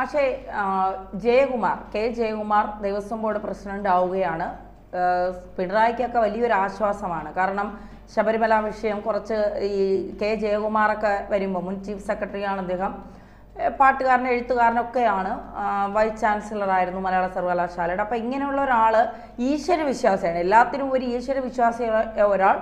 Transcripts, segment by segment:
പക്ഷേ Jayakumar K Jayakumar Devaswom board president ആവുകയാണ്. പിണറായിക്കൊക്കെ വലിയൊരു ആശ്വാസമാണ്. കാരണം ശബരിമല വിഷയം കുറച്ച് ഈ കെ ജയകുമാറൊക്കെ വരുമ്പോൾ മുൻ ചീഫ് സെക്രട്ടറിയാണ് അദ്ദേഹം. പാട്ടുകാരൻ എഴുത്തുകാരനൊക്കെയാണ്. വൈസ് ചാൻസലർ ആയിരുന്നു മലയാള സർവകലാശാലയുടെ. അപ്പം ഇങ്ങനെയുള്ള ഒരാൾ ഈശ്വര വിശ്വാസിയാണ്. എല്ലാത്തിനും ഒരു ഈശ്വര വിശ്വാസിയായ ഒരാൾ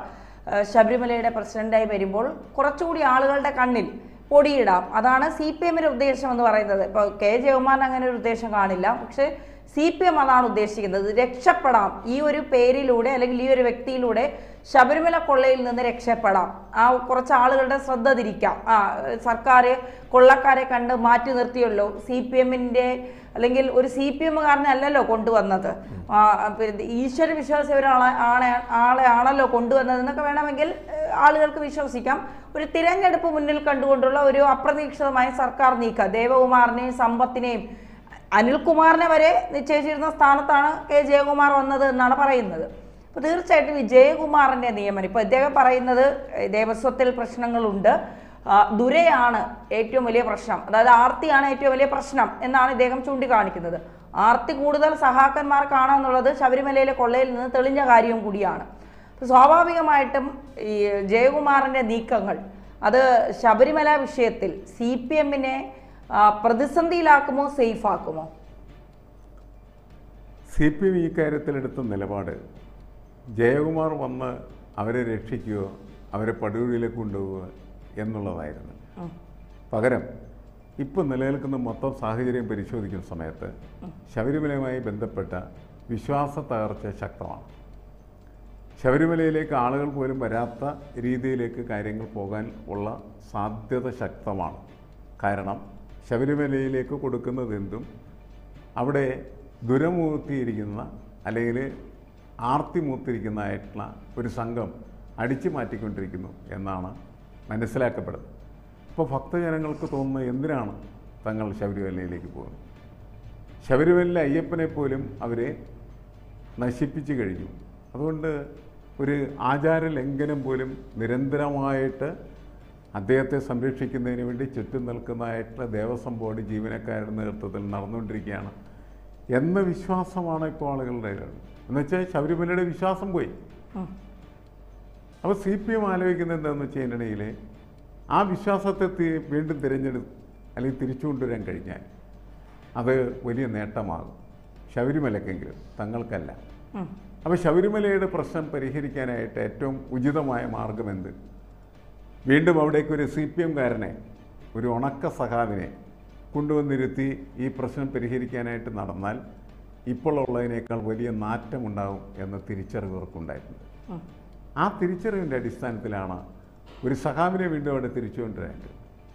ശബരിമലയുടെ പ്രസിഡന്റായി വരുമ്പോൾ കുറച്ചുകൂടി ആളുകളുടെ കണ്ണിൽ പൊടിയിടാം. അതാണ് സി പി എമ്മിന്റെ ഉദ്ദേശം എന്ന് പറയുന്നത്. ഇപ്പോൾ കെ ജയകുമാറിന് അങ്ങനെ ഒരു ഉദ്ദേശം കാണില്ല. പക്ഷേ സി പി എം അതാണ് ഉദ്ദേശിക്കുന്നത്. രക്ഷപ്പെടാം. ഈ ഒരു പേരിലൂടെ അല്ലെങ്കിൽ ഈ ഒരു വ്യക്തിയിലൂടെ ശബരിമല കൊള്ളയിൽ നിന്ന് രക്ഷപ്പെടാം. ആ കുറച്ച് ആളുകളുടെ ശ്രദ്ധ തിരിക്കാം. ആ സർക്കാർ കൊള്ളക്കാരെ കണ്ട് മാറ്റി നിർത്തിയല്ലോ. സി പി എമ്മിന്റെ അല്ലെങ്കിൽ ഒരു സി പി എമ്മുകാരനെ അല്ലല്ലോ കൊണ്ടുവന്നത്. ഈശ്വര വിശ്വാസി ഒരാളെ ആളെ ആളെ ആണല്ലോ കൊണ്ടുവന്നത് എന്നൊക്കെ വേണമെങ്കിൽ ആളുകൾക്ക് വിശ്വസിക്കാം. ഒരു തിരഞ്ഞെടുപ്പ് മുന്നിൽ കണ്ടുകൊണ്ടുള്ള ഒരു അപ്രതീക്ഷിതമായ സർക്കാർ നീക്കം. ദേവകുമാറിനെയും സമ്പത്തിനെയും അനിൽകുമാറിനെ വരെ നിശ്ചയിച്ചിരുന്ന സ്ഥാനത്താണ് കെ ജയകുമാർ വന്നത് എന്നാണ് പറയുന്നത്. അപ്പോൾ തീർച്ചയായിട്ടും ഈ ജയകുമാറിന്റെ നിയമനം ഇപ്പോൾ ഇദ്ദേഹം പറയുന്നത് ദേവസ്വത്തിൽ പ്രശ്നങ്ങളുണ്ട്. ദുരയാണ് ഏറ്റവും വലിയ പ്രശ്നം. അതായത് ആർത്തിയാണ് ഏറ്റവും വലിയ പ്രശ്നം എന്നാണ് ഇദ്ദേഹം ചൂണ്ടിക്കാണിക്കുന്നത്. ആർത്തി കൂടുതൽ സഹാക്കന്മാർക്കാണ് എന്നുള്ളത് ശബരിമലയിലെ കൊള്ളയിൽ നിന്ന് തെളിഞ്ഞ കാര്യവും കൂടിയാണ്. സ്വാഭാവികമായിട്ടും ഈ ജയകുമാറിന്റെ നീക്കങ്ങൾ അത് ശബരിമല വിഷയത്തിൽ സി പി എമ്മിനെ പ്രതിസന്ധിയിലാക്കുമോ സേഫ് ആക്കുമോ സി പി എം ഈ കാര്യത്തിലെടുത്ത നിലപാട് ജയകുമാർ വന്ന് അവരെ രക്ഷിക്കുകയോ അവരെ പടുകുഴിയിലേക്ക് കൊണ്ടുപോവുക എന്നുള്ളതായിരുന്നു. പകരം ഇപ്പം നിലനിൽക്കുന്ന മൊത്തം സാഹചര്യം പരിശോധിക്കുന്ന സമയത്ത് ശബരിമലയുമായി ബന്ധപ്പെട്ട വിശ്വാസ തകർച്ച ശക്തമാണ്. ശബരിമലയിലേക്ക് ആളുകൾ പോലും വരാത്ത രീതിയിലേക്ക് കാര്യങ്ങൾ പോകാൻ ഉള്ള സാധ്യത ശക്തമാണ്. കാരണം ശബരിമലയിലേക്ക് കൊടുക്കുന്നത് എന്തും അവിടെ ദുരമൂർത്തിയിരിക്കുന്ന അല്ലെങ്കിൽ ആർത്തി മൂത്തിരിക്കുന്നതായിട്ടുള്ള ഒരു സംഘം അടിച്ചു മാറ്റിക്കൊണ്ടിരിക്കുന്നു എന്നാണ് മനസ്സിലാക്കപ്പെടുന്നത്. അപ്പോൾ ഭക്തജനങ്ങൾക്ക് തോന്നുന്നത് എന്തിനാണ് തങ്ങൾ ശബരിമലയിലേക്ക് പോകുന്നത്? ശബരിമലയിലെ അയ്യപ്പനെ പോലും അവരെ നശിപ്പിച്ചു കഴിഞ്ഞു. അതുകൊണ്ട് ഒരു ആചാര ലംഘനം പോലും നിരന്തരമായിട്ട് അദ്ദേഹത്തെ സംരക്ഷിക്കുന്നതിന് വേണ്ടി ചുറ്റും നിൽക്കുന്നതായിട്ടുള്ള ദേവസ്വം ബോർഡ് ജീവനക്കാരുടെ നേതൃത്വത്തിൽ നടന്നുകൊണ്ടിരിക്കുകയാണ്. എന്ന വിശ്വാസമാണ് ഇപ്പോൾ ആളുകളുടെ എന്നുവെച്ചാൽ ശബരിമലയുടെ വിശ്വാസം പോയി. അപ്പോൾ സി പി എം ആലോചിക്കുന്നത് എന്താണെന്ന് വെച്ച് കഴിഞ്ഞിട്ടുണ്ടെങ്കിൽ ആ വിശ്വാസത്തെ വീണ്ടും തിരഞ്ഞെടുത്ത് അല്ലെങ്കിൽ തിരിച്ചു കൊണ്ടുവരാൻ കഴിഞ്ഞാൽ അത് വലിയ നേട്ടമാകും. ശബരിമലക്കെങ്കിലും തങ്ങൾക്കല്ല. അപ്പോൾ ശബരിമലയുടെ പ്രശ്നം പരിഹരിക്കാനായിട്ട് ഏറ്റവും ഉചിതമായ മാർഗം എന്ത്? വീണ്ടും അവിടേക്ക് ഒരു സി പി എംകാരനെ ഒരു ഉണക്ക സഖാവിനെ കൊണ്ടുവന്നിരുത്തി ഈ പ്രശ്നം പരിഹരിക്കാനായിട്ട് നടന്നാൽ ഇപ്പോൾ ഉള്ളതിനേക്കാൾ വലിയ നാറ്റമുണ്ടാകും എന്ന തിരിച്ചറിവ് അവർക്കുണ്ടായിട്ടുണ്ട്. ഉം. ആ തിരിച്ചറിവിന്റെ അടിസ്ഥാനത്തിലാണ് ഒരു സഖാവിനെ വീണ്ടും അവിടെ തിരിച്ചു കൊണ്ടുവരേണ്ടത്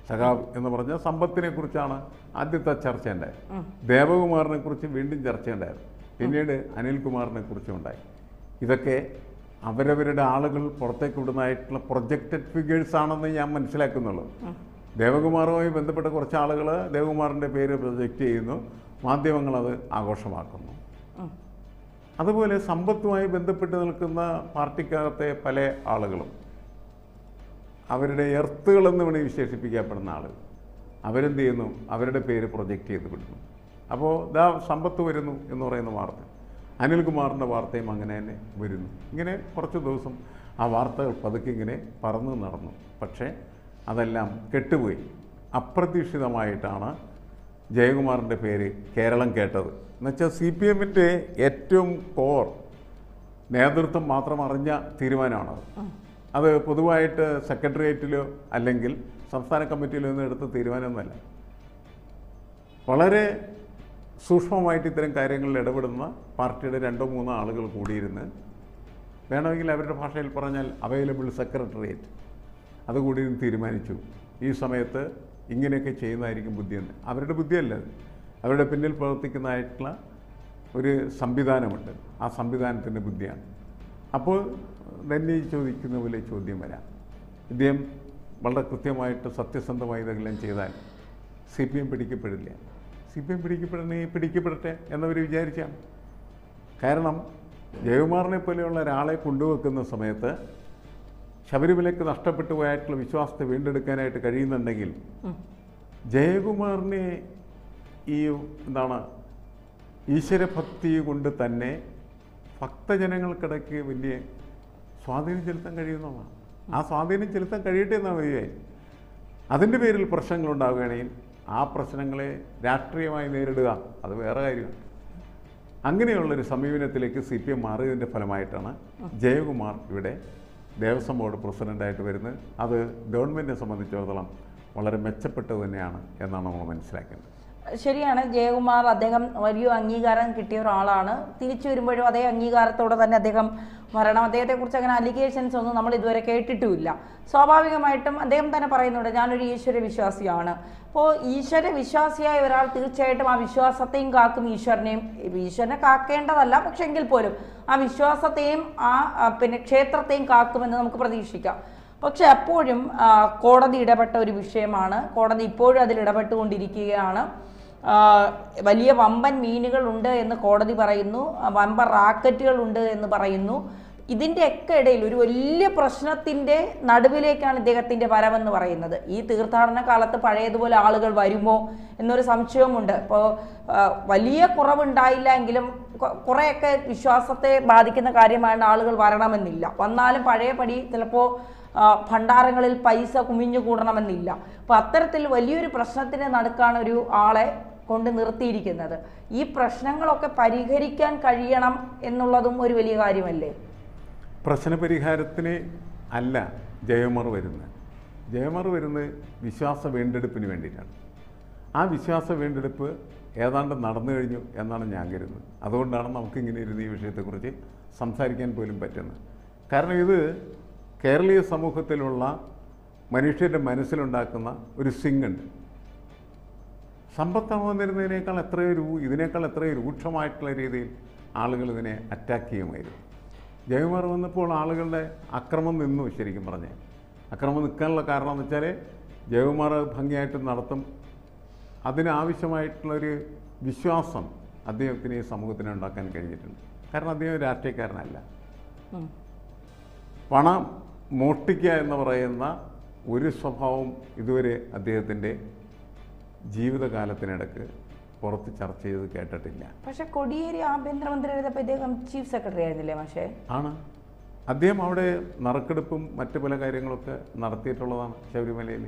സഖാവ് എന്ന് പറഞ്ഞാൽ സമ്പത്തിനെ കുറിച്ചാണ് ആദ്യത്തെ ചർച്ച ഉണ്ടായത്. ദേവകുമാറിനെ കുറിച്ച് വീണ്ടും ചർച്ച ഉണ്ടായത് പിന്നീട് അനിൽകുമാറിനെ കുറിച്ചും ഉണ്ടായി. ഇതൊക്കെ അവരവരുടെ ആളുകൾ പുറത്തേക്ക് വിടുന്നതായിട്ടുള്ള പ്രൊജക്റ്റഡ് ഫിഗേഴ്സ് ആണെന്ന് ഞാൻ മനസ്സിലാക്കുന്നുള്ളൂ. ദേവകുമാറുമായി ബന്ധപ്പെട്ട കുറച്ച് ആളുകൾ ദേവകുമാറിന്റെ പേര് പ്രൊജക്റ്റ് ചെയ്യുന്നു. മാധ്യമങ്ങൾ അത് ആഘോഷമാക്കുന്നു. അതുപോലെ സമ്പത്തുമായി ബന്ധപ്പെട്ട് നിൽക്കുന്ന പാർട്ടിക്കകത്തെ പല ആളുകളും അവരുടെ എർത്തുകളെന്ന് വേണമെങ്കിൽ വിശേഷിപ്പിക്കപ്പെടുന്ന ആളുകൾ അവരെന്ത് ചെയ്യുന്നു? അവരുടെ പേര് പ്രൊജക്റ്റ് ചെയ്ത് വിടുന്നു. അപ്പോൾ ഇതാ സമ്പത്ത് വരുന്നു എന്ന് പറയുന്ന വാർത്ത. അനിൽകുമാറിന്റെ വാർത്തയും അങ്ങനെ തന്നെ വരുന്നു. ഇങ്ങനെ കുറച്ച് ദിവസം ആ വാർത്തകൾ പതുക്കെ ഇങ്ങനെ പറന്നു നടന്നു. പക്ഷേ അതെല്ലാം കെട്ടുപോയി. അപ്രതീക്ഷിതമായിട്ടാണ് ജയകുമാറിന്റെ പേര് കേരളം കേട്ടത്. എന്നുവെച്ചാൽ സി പി എമ്മിന്റെ ഏറ്റവും കോർ നേതൃത്വം മാത്രം അറിഞ്ഞ തീരുമാനമാണത്. അത് പൊതുവായിട്ട് സെക്രട്ടേറിയറ്റിലോ അല്ലെങ്കിൽ സംസ്ഥാന കമ്മിറ്റിയിലോ നിന്ന് എടുത്ത തീരുമാനമൊന്നുമല്ല. വളരെ സൂക്ഷ്മമായിട്ട് ഇത്തരം കാര്യങ്ങളിൽ ഇടപെടുന്ന പാർട്ടിയുടെ രണ്ടോ മൂന്നോ ആളുകൾ കൂടിയിരുന്ന് വേണമെങ്കിൽ അവരുടെ ഭാഷയിൽ പറഞ്ഞാൽ അവൈലബിൾ സെക്രട്ടേറിയറ്റ് അതുകൂടി കൂടി തീരുമാനിച്ചു. ഈ സമയത്ത് ഇങ്ങനെയൊക്കെ ചെയ്യുന്നതായിരിക്കും ബുദ്ധിയെന്ന് അവരുടെ ബുദ്ധിയല്ല അവരുടെ പിന്നിൽ പ്രവർത്തിക്കുന്നതായിട്ടുള്ള ഒരു സംവിധാനമുണ്ട്. ആ സംവിധാനത്തിന്റെ ബുദ്ധിയാണ്. അപ്പോൾ തന്നെ ചോദിക്കുന്ന പോലെ ചോദ്യം വരാം. ഇദ്ദേഹം വളരെ കൃത്യമായിട്ട് സത്യസന്ധമായി ഇതെല്ലാം ചെയ്താൽ സി പി എം പിടിക്കപ്പെടില്ല. സി പി എം പിടിക്കപ്പെടണേ പിടിക്കപ്പെടട്ടെ എന്നവർ വിചാരിച്ചാണ്. കാരണം ജയകുമാറിനെ പോലെയുള്ള ഒരാളെ കൊണ്ടുവെക്കുന്ന സമയത്ത് ശബരിമലയ്ക്ക് നഷ്ടപ്പെട്ടു പോയായിട്ടുള്ള വിശ്വാസത്തെ വീണ്ടെടുക്കാനായിട്ട് കഴിയുന്നുണ്ടെങ്കിൽ. ജയകുമാറിനെ ഈ എന്താണ് ഈശ്വരഭക്തി കൊണ്ട് തന്നെ ഭക്തജനങ്ങൾക്കിടയ്ക്ക് വലിയ സ്വാധീനം ചെലുത്താൻ കഴിയുന്നതാണ്. ആ സ്വാധീനം ചെലുത്താൻ കഴിയട്ടെ എന്നാണ് വരികയായി അതിന്റെ പേരിൽ പ്രശ്നങ്ങൾ ഉണ്ടാവുകയാണെങ്കിൽ ആ പ്രശ്നങ്ങളെ രാഷ്ട്രീയമായി നേരിടുക അത് വേറെ കാര്യമാണ്. അങ്ങനെയുള്ളൊരു സമീപനത്തിലേക്ക് സി പി എം മാറിയതിന്റെ ഫലമായിട്ടാണ് ജയകുമാർ ഇവിടെ ദേവസ്വം ബോർഡ് പ്രസിഡന്റായിട്ട് വരുന്നത്. അത് ഗവൺമെന്റിനെ സംബന്ധിച്ചിടത്തോളം വളരെ മെച്ചപ്പെട്ടത് തന്നെയാണ് എന്നാണ് നമ്മൾ മനസ്സിലാക്കുന്നത്. ശരിയാണ് ജയകുമാർ അദ്ദേഹം വലിയ അംഗീകാരം കിട്ടിയ ഒരാളാണ്. തിരിച്ചു വരുമ്പോഴും അതേ അംഗീകാരത്തോടെ തന്നെ അദ്ദേഹം വരണം അദ്ദേഹത്തെക്കുറിച്ച് അങ്ങനെ അലിഗേഷൻസ് ഒന്നും നമ്മൾ ഇതുവരെ കേട്ടിട്ടുമില്ല. സ്വാഭാവികമായിട്ടും അദ്ദേഹം തന്നെ പറയുന്നുണ്ട് ഞാനൊരു ഈശ്വര വിശ്വാസിയാണ്. അപ്പോൾ ഈശ്വര വിശ്വാസിയായ ഒരാൾ തീർച്ചയായിട്ടും ആ വിശ്വാസത്തെയും കാക്കും ഈശ്വരനെയും ഈശ്വരനെ കാക്കേണ്ടതല്ല പക്ഷെ എങ്കിൽ പോലും ആ വിശ്വാസത്തെയും ആ, പിന്നെ ക്ഷേത്രത്തെയും കാക്കുമെന്ന് നമുക്ക് പ്രതീക്ഷിക്കാം. പക്ഷെ അപ്പോഴും കോടതി ഇടപെട്ട ഒരു വിഷയമാണ്. കോടതി ഇപ്പോഴും അതിൽ ഇടപെട്ടുകൊണ്ടിരിക്കുകയാണ്. വലിയ വമ്പൻ മീനുകൾ ഉണ്ട് എന്ന് കോടതി പറയുന്നു. വമ്പൻ റാക്കറ്റുകൾ ഉണ്ട് എന്ന് പറയുന്നു. ഇതിന്റെയൊക്കെ ഇടയിൽ ഒരു വലിയ പ്രശ്നത്തിന്റെ നടുവിലേക്കാണ് ഇദ്ദേഹത്തിന്റെ വരവെന്ന് പറയുന്നത്. ഈ തീർത്ഥാടന കാലത്ത് പഴയതുപോലെ ആളുകൾ വരുമോ എന്നൊരു സംശയവുമുണ്ട്. ഇപ്പോൾ വലിയ കുറവുണ്ടായില്ല എങ്കിലും കുറേയൊക്കെ വിശ്വാസത്തെ ബാധിക്കുന്ന കാര്യമാണ് ആളുകൾ വരണമെന്നില്ല. വന്നാലും പഴയപടി ചിലപ്പോൾ ഭണ്ഡാരങ്ങളിൽ പൈസ കുമിഞ്ഞു കൂടണമെന്നില്ല. അപ്പോൾ അത്തരത്തിൽ വലിയൊരു പ്രശ്നത്തിന് നടുക്കാണ് ഒരു ആളെ കൊണ്ട് നിർത്തിയിരിക്കുന്നത്. ഈ പ്രശ്നങ്ങളൊക്കെ പരിഹരിക്കാൻ കഴിയണം എന്നുള്ളതും ഒരു വലിയ കാര്യമല്ലേ? പ്രശ്ന പരിഹാരത്തിന് അല്ല ജയമർ വരുന്നത്. ജയമർ വരുന്നത് വിശ്വാസ വീണ്ടെടുപ്പിന് വേണ്ടിയിട്ടാണ്. ആ വിശ്വാസ വീണ്ടെടുപ്പ് ഏതാണ്ട് നടന്നു കഴിഞ്ഞു എന്നാണ് ഞാൻ കരുതുന്നത്. അതുകൊണ്ടാണ് നമുക്കിങ്ങനെ ഇരുന്ന് ഈ വിഷയത്തെക്കുറിച്ച് സംസാരിക്കാൻ പോലും പറ്റുന്നത്. കാരണം ഇത് കേരളീയ സമൂഹത്തിലുള്ള മനുഷ്യന്റെ മനസ്സിലുണ്ടാക്കുന്ന ഒരു സിങ്ങുണ്ട് വന്നിരുന്നതിനേക്കാൾ എത്രയോ രൂ ഇതിനേക്കാൾ എത്രയോ രൂക്ഷമായിട്ടുള്ള രീതിയിൽ ആളുകൾ ഇതിനെ അറ്റാക്ക് ചെയ്യുമായിരുന്നു. ജൈവമാർ വന്നപ്പോൾ ആളുകളുടെ അക്രമം നിന്നു ശരിക്കും പറഞ്ഞ് അക്രമം നിൽക്കാനുള്ള കാരണം എന്ന് വെച്ചാൽ ജൈവമാർ ഭംഗിയായിട്ട് നടത്തും. അതിനാവശ്യമായിട്ടുള്ളൊരു വിശ്വാസം അദ്ദേഹത്തിന് ഈ സമൂഹത്തിന് ഉണ്ടാക്കാൻ കഴിഞ്ഞിട്ടുണ്ട്. കാരണം അദ്ദേഹം രാഷ്ട്രീയക്കാരനല്ല. പണം മോഷ്ടിക്കുക എന്ന് പറയുന്ന ഒരു സ്വഭാവം ഇതുവരെ അദ്ദേഹത്തിന്റെ ജീവിതകാലത്തിനിടക്ക് പുറത്ത് ചർച്ച ചെയ്ത് കേട്ടിട്ടില്ല. പക്ഷേ കൊടിയേരി ആഭ്യന്തരമന്ത്രി ആയിരുന്നപ്പോൾ ഇദ്ദേഹം ചീഫ് സെക്രട്ടറി ആയിരുന്നില്ലേ പക്ഷേ ആണ്. അദ്ദേഹം അവിടെ നറുക്കെടുപ്പും മറ്റു പല കാര്യങ്ങളൊക്കെ നടത്തിയിട്ടുള്ളതാണ് ശബരിമലയിൽ.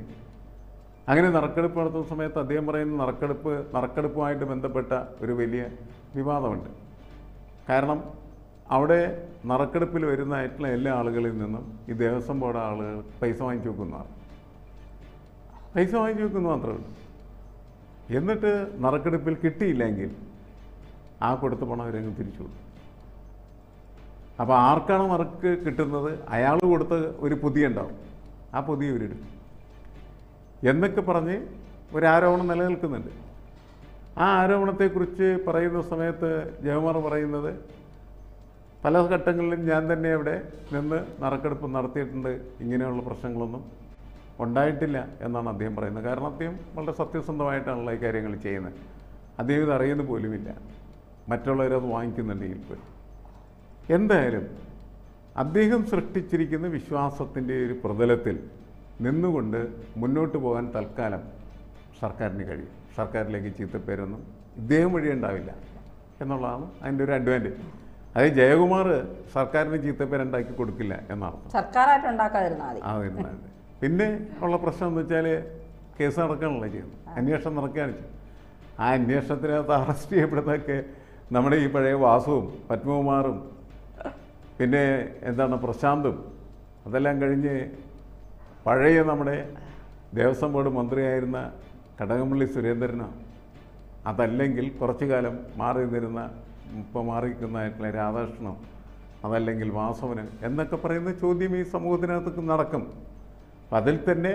അങ്ങനെ നറുക്കെടുപ്പ് നടത്തുന്ന സമയത്ത് അദ്ദേഹം പറയുന്ന നറുക്കെടുപ്പ് നറുക്കെടുപ്പുമായിട്ട് ബന്ധപ്പെട്ട ഒരു വലിയ വിവാദമുണ്ട്. കാരണം അവിടെ നറുക്കെടുപ്പിൽ വരുന്നതായിട്ടുള്ള എല്ലാ ആളുകളിൽ നിന്നും ഈ ദേവസ്വം ബോർഡ് ആളുകൾ പൈസ വാങ്ങിച്ചു വെക്കുന്നതാണ്. പൈസ വാങ്ങിച്ചു വെക്കുന്നു മാത്രമേ ഉള്ളൂ. എന്നിട്ട് നറുക്കെടുപ്പിൽ കിട്ടിയില്ലെങ്കിൽ ആ കൊടുത്ത പണം അവരങ്ങ് തിരിച്ചു കൊടുക്കും. അപ്പോൾ ആർക്കാണ് നറുക്ക് കിട്ടുന്നത്? അയാൾ കൊടുത്ത ഒരു പുതിയ ഉണ്ടാവും. ആ പുതിയ ഇവരെടുക്കും എന്നൊക്കെ പറഞ്ഞ് ഒരു ആരോപണം നിലനിൽക്കുന്നുണ്ട്. ആ ആരോപണത്തെക്കുറിച്ച് പറയുന്ന സമയത്ത് ജയകുമാർ പറയുന്നത് പല ഘട്ടങ്ങളിലും ഞാൻ തന്നെ അവിടെ നിന്ന് നറുക്കെടുപ്പ് നടത്തിയിട്ടുണ്ട്. ഇങ്ങനെയുള്ള പ്രശ്നങ്ങളൊന്നും ഉണ്ടായിട്ടില്ല എന്നാണ് അദ്ദേഹം പറയുന്നത്. കാരണം അദ്ദേഹം വളരെ സത്യസന്ധമായിട്ടാണല്ലോ ഈ കാര്യങ്ങൾ ചെയ്യുന്നത്. അദ്ദേഹം ഇത് അറിയുന്ന പോലുമില്ല. മറ്റുള്ളവരത് വാങ്ങിക്കുന്നുണ്ടെങ്കിൽ പോലും. എന്തായാലും അദ്ദേഹം സൃഷ്ടിച്ചിരിക്കുന്ന വിശ്വാസത്തിന്റെ ഒരു പ്രതലത്തിൽ നിന്നുകൊണ്ട് മുന്നോട്ട് പോകാൻ തൽക്കാലം സർക്കാരിന് കഴിയും. സർക്കാരിലേക്ക് ചീത്തപ്പേരൊന്നും ഇദ്ദേഹം വഴി ഉണ്ടാവില്ല എന്നുള്ളതാണ് അതിന്റെ ഒരു അഡ്വാന്റേജ് അത് ജയകുമാർ സർക്കാരിന് ചീത്തപ്പേരുണ്ടാക്കി കൊടുക്കില്ല എന്നാണ് സർക്കാരായിട്ട് ഉണ്ടാക്കാതിരുന്നാൽ പിന്നെ ഉള്ള പ്രശ്നം എന്ന് വെച്ചാൽ കേസ് നടക്കുകയാണല്ലോ ചെയ്യുന്നത്. അന്വേഷണം നടക്കുകയാണ് ചെയ്യുന്നത്. ആ അന്വേഷണത്തിനകത്ത് അറസ്റ്റ് ചെയ്യപ്പെടുന്നതൊക്കെ നമ്മുടെ ഈ പഴയ വാസുവും പത്മകുമാറും പിന്നെ എന്താണ് പ്രശാന്തും അതെല്ലാം കഴിഞ്ഞ് പഴയ നമ്മുടെ ദേവസ്വം ബോർഡ് മന്ത്രിയായിരുന്ന കടകംപള്ളി സുരേന്ദ്രനോ അതല്ലെങ്കിൽ കുറച്ചു കാലം മാറി നിന്നിരുന്ന ഇപ്പോൾ മാറിക്കുന്നതായിട്ടുള്ള രാധാകൃഷ്ണനോ അതല്ലെങ്കിൽ വാസവന് എന്നൊക്കെ പറയുന്ന ചോദ്യം ഈ സമൂഹത്തിനകത്ത് നടക്കും. അപ്പം അതിൽ തന്നെ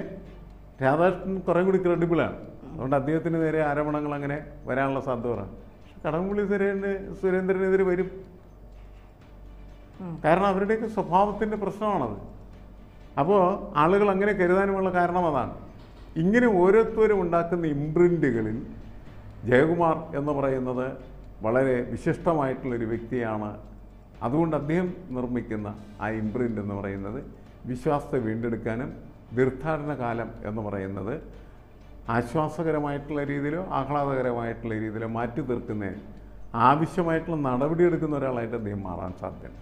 രാധാകൃഷ്ണൻ കുറേ കൂടി ക്രെഡിബിളാണ് അതുകൊണ്ട് അദ്ദേഹത്തിന് നേരെ ആരോപണങ്ങൾ അങ്ങനെ വരാനുള്ള സാധ്യത കുറവാണ് പക്ഷെ കടകംപള്ളി സുരേന്ദ്രന് സുരേന്ദ്രനെതിരെ വരും. കാരണം അവരുടെയൊക്കെ സ്വഭാവത്തിന്റെ പ്രശ്നമാണത്. അപ്പോൾ ആളുകൾ അങ്ങനെ കരുതാനുമുള്ള കാരണം അതാണ്. ഇങ്ങനെ ഓരോരുത്തരും ഉണ്ടാക്കുന്ന ഇംപ്രിന്റുകളിൽ ജയകുമാർ എന്ന് പറയുന്നത് വളരെ വിശിഷ്ടമായിട്ടുള്ളൊരു വ്യക്തിയാണ്. അതുകൊണ്ട് അദ്ദേഹം നിർമ്മിക്കുന്ന ആ ഇംപ്രിന്റ് എന്ന് പറയുന്നത് വിശ്വാസത്തെ വീണ്ടെടുക്കാനും തീർത്ഥാടന കാലം എന്ന് പറയുന്നത് ആശ്വാസകരമായിട്ടുള്ള രീതിയിലോ ആഹ്ലാദകരമായിട്ടുള്ള രീതിയിലോ മാറ്റി തീർക്കുന്നതിന് ആവശ്യമായിട്ടുള്ള നടപടിയെടുക്കുന്ന ഒരാളായിട്ട് അദ്ദേഹം മാറാൻ സാധ്യതയുണ്ട്.